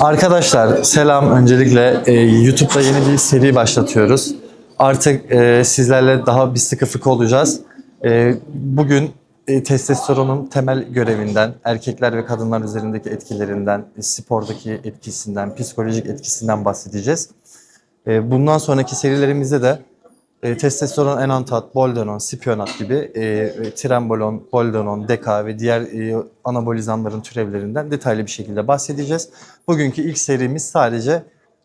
Arkadaşlar selam. Öncelikle e, YouTube'da yeni bir seri başlatıyoruz. Artık e, sizlerle daha bir sıkı fıkı olacağız. E, bugün e, testosteronun temel görevinden, erkekler ve kadınlar üzerindeki etkilerinden, spordaki etkisinden, psikolojik etkisinden bahsedeceğiz. E, bundan sonraki serilerimizde de e, testosteron, enantat, boldenon, spionat gibi e, e, trembolon, boldenon, deka ve diğer e, anabolizanların türevlerinden detaylı bir şekilde bahsedeceğiz. Bugünkü ilk serimiz sadece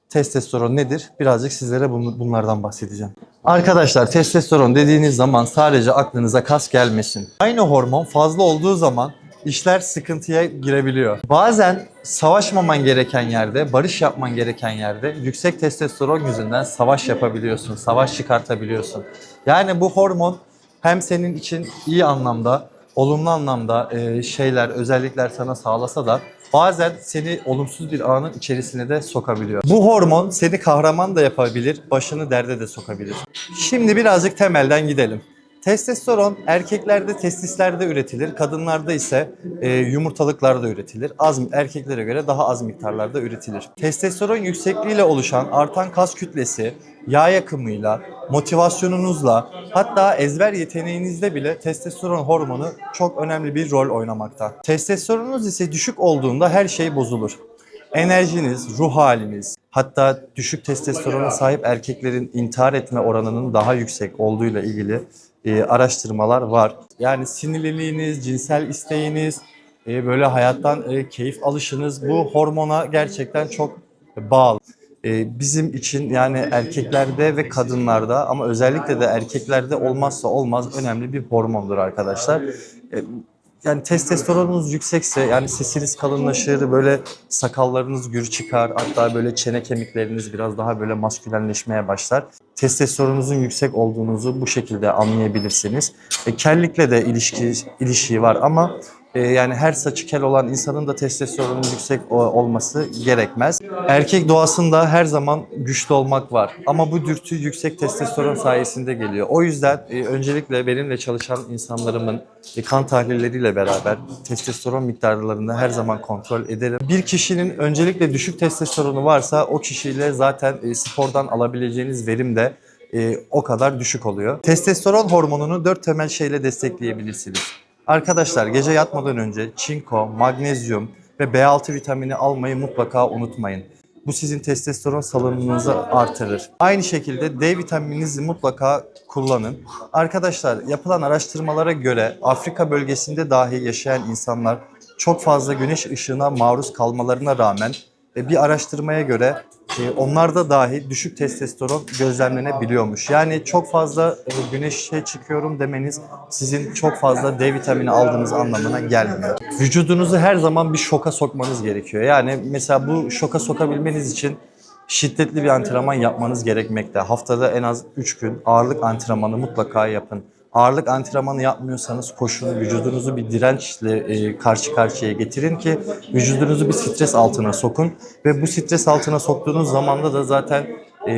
testosteron nedir? Birazcık sizlere bunu- bunlardan bahsedeceğim. Arkadaşlar testosteron dediğiniz zaman sadece aklınıza kas gelmesin. Aynı hormon fazla olduğu zaman işler sıkıntıya girebiliyor. Bazen savaşmaman gereken yerde, barış yapman gereken yerde yüksek testosteron yüzünden savaş yapabiliyorsun, savaş çıkartabiliyorsun. Yani bu hormon hem senin için iyi anlamda, olumlu anlamda e, şeyler, özellikler sana sağlasa da bazen seni olumsuz bir anın içerisine de sokabiliyor. Bu hormon seni kahraman da yapabilir, başını derde de sokabilir. Şimdi birazcık temelden gidelim. Testosteron erkeklerde testislerde üretilir, kadınlarda ise e, yumurtalıklarda üretilir. Az erkeklere göre daha az miktarlarda üretilir. Testosteron yüksekliğiyle oluşan artan kas kütlesi, yağ yakımıyla, motivasyonunuzla hatta ezber yeteneğinizde bile testosteron hormonu çok önemli bir rol oynamakta. Testosteronunuz ise düşük olduğunda her şey bozulur. Enerjiniz, ruh haliniz, hatta düşük testosterona sahip erkeklerin intihar etme oranının daha yüksek olduğuyla ilgili e, araştırmalar var. Yani sinirliliğiniz, cinsel isteğiniz, e, böyle hayattan e, keyif alışınız bu hormona gerçekten çok bağlı. E, bizim için yani erkeklerde ve kadınlarda ama özellikle de erkeklerde olmazsa olmaz önemli bir hormondur arkadaşlar. E, yani testosteronunuz yüksekse yani sesiniz kalınlaşır, böyle sakallarınız gür çıkar, hatta böyle çene kemikleriniz biraz daha böyle maskülenleşmeye başlar. Testosteronunuzun yüksek olduğunuzu bu şekilde anlayabilirsiniz. E, kellikle de ilişki ilişiği var ama e, yani her saçı kel olan insanın da testosteronun yüksek olması gerekmez. Erkek doğasında her zaman güçlü olmak var ama bu dürtü yüksek testosteron sayesinde geliyor. O yüzden e, öncelikle benimle çalışan insanlarımın e, kan tahlilleriyle beraber testosteron miktarlarını her zaman kontrol ederim. Bir kişinin öncelikle düşük testosteronu varsa o kişiyle zaten e, spordan alabileceğiniz verim de e, o kadar düşük oluyor. Testosteron hormonunu dört temel şeyle destekleyebilirsiniz. Arkadaşlar gece yatmadan önce çinko, magnezyum ve B6 vitamini almayı mutlaka unutmayın. Bu sizin testosteron salınımınızı artırır. Aynı şekilde D vitamininizi mutlaka kullanın. Arkadaşlar yapılan araştırmalara göre Afrika bölgesinde dahi yaşayan insanlar çok fazla güneş ışığına maruz kalmalarına rağmen bir araştırmaya göre onlarda dahi düşük testosteron gözlemlenebiliyormuş. Yani çok fazla e, güneşe çıkıyorum demeniz sizin çok fazla D vitamini aldığınız anlamına gelmiyor. Vücudunuzu her zaman bir şoka sokmanız gerekiyor. Yani mesela bu şoka sokabilmeniz için şiddetli bir antrenman yapmanız gerekmekte. Haftada en az 3 gün ağırlık antrenmanı mutlaka yapın. Ağırlık antrenmanı yapmıyorsanız koşun, vücudunuzu bir dirençle e, karşı karşıya getirin ki vücudunuzu bir stres altına sokun. Ve bu stres altına soktuğunuz zamanda da zaten e,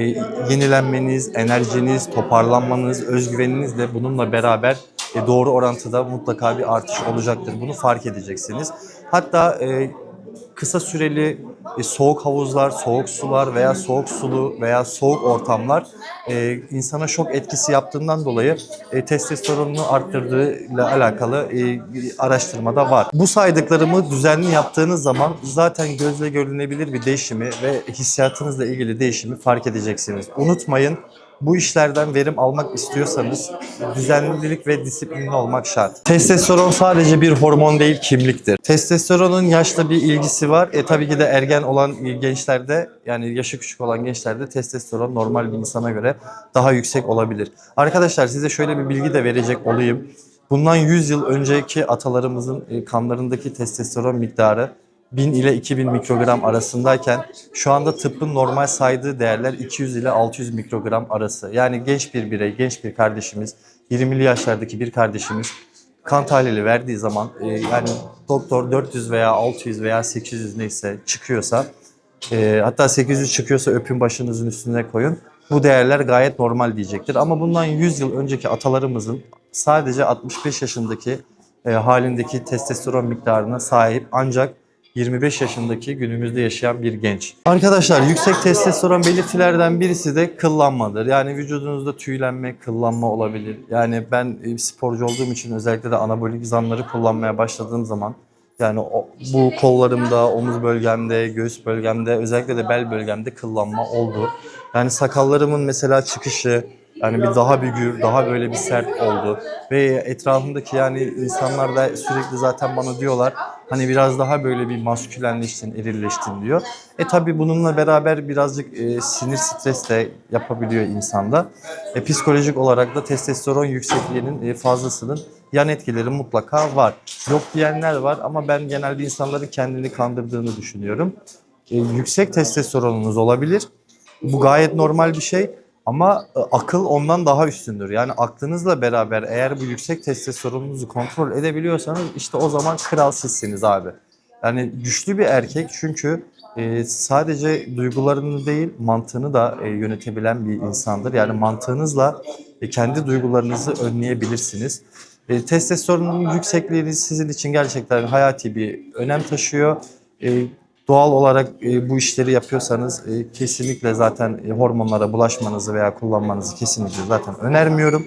yenilenmeniz, enerjiniz, toparlanmanız, özgüveniniz de bununla beraber e, doğru orantıda mutlaka bir artış olacaktır. Bunu fark edeceksiniz. Hatta e, kısa süreli e, soğuk havuzlar, soğuk sular veya soğuk sulu veya soğuk ortamlar e, insana şok etkisi yaptığından dolayı e, testosteronunu arttırdığıyla alakalı e, araştırmada var. Bu saydıklarımı düzenli yaptığınız zaman zaten gözle görülebilir bir değişimi ve hissiyatınızla ilgili değişimi fark edeceksiniz. Unutmayın bu işlerden verim almak istiyorsanız düzenlilik ve disiplinli olmak şart. Testosteron sadece bir hormon değil kimliktir. Testosteronun yaşla bir ilgisi var. E tabii ki de ergen olan gençlerde yani yaşı küçük olan gençlerde testosteron normal bir insana göre daha yüksek olabilir. Arkadaşlar size şöyle bir bilgi de verecek olayım. Bundan 100 yıl önceki atalarımızın e, kanlarındaki testosteron miktarı 1000 ile 2000 mikrogram arasındayken şu anda tıbbın normal saydığı değerler 200 ile 600 mikrogram arası. Yani genç bir birey, genç bir kardeşimiz, 20'li yaşlardaki bir kardeşimiz kan tahlili verdiği zaman e, yani doktor 400 veya 600 veya 800 neyse çıkıyorsa e, hatta 800 çıkıyorsa öpün başınızın üstüne koyun. Bu değerler gayet normal diyecektir. Ama bundan 100 yıl önceki atalarımızın sadece 65 yaşındaki e, halindeki testosteron miktarına sahip ancak 25 yaşındaki günümüzde yaşayan bir genç. Arkadaşlar yüksek testosteron belirtilerden birisi de kıllanmadır. Yani vücudunuzda tüylenme, kıllanma olabilir. Yani ben e, sporcu olduğum için özellikle de anabolik zanları kullanmaya başladığım zaman yani o, bu kollarımda, omuz bölgemde, göğüs bölgemde, özellikle de bel bölgemde kıllanma oldu. Yani sakallarımın mesela çıkışı, yani bir daha bir gür, daha böyle bir sert oldu. Ve etrafımdaki yani insanlar da sürekli zaten bana diyorlar hani biraz daha böyle bir maskülenleştin, erilleştin diyor. E tabi bununla beraber birazcık e, sinir stres de yapabiliyor insanda. E, psikolojik olarak da testosteron yüksekliğinin e, fazlasının yan etkileri mutlaka var. Yok diyenler var ama ben genelde insanların kendini kandırdığını düşünüyorum. E, yüksek testosteronunuz olabilir. Bu gayet normal bir şey. Ama e, akıl ondan daha üstündür. Yani aklınızla beraber eğer bu yüksek testosteronunuzu kontrol edebiliyorsanız işte o zaman kral sizsiniz abi. Yani güçlü bir erkek çünkü e, sadece duygularını değil mantığını da e, yönetebilen bir insandır. Yani mantığınızla e, kendi duygularınızı önleyebilirsiniz. E, testosteronun yüksekliği sizin için gerçekten hayati bir önem taşıyor. E, doğal olarak e, bu işleri yapıyorsanız e, kesinlikle zaten e, hormonlara bulaşmanızı veya kullanmanızı kesinlikle zaten önermiyorum.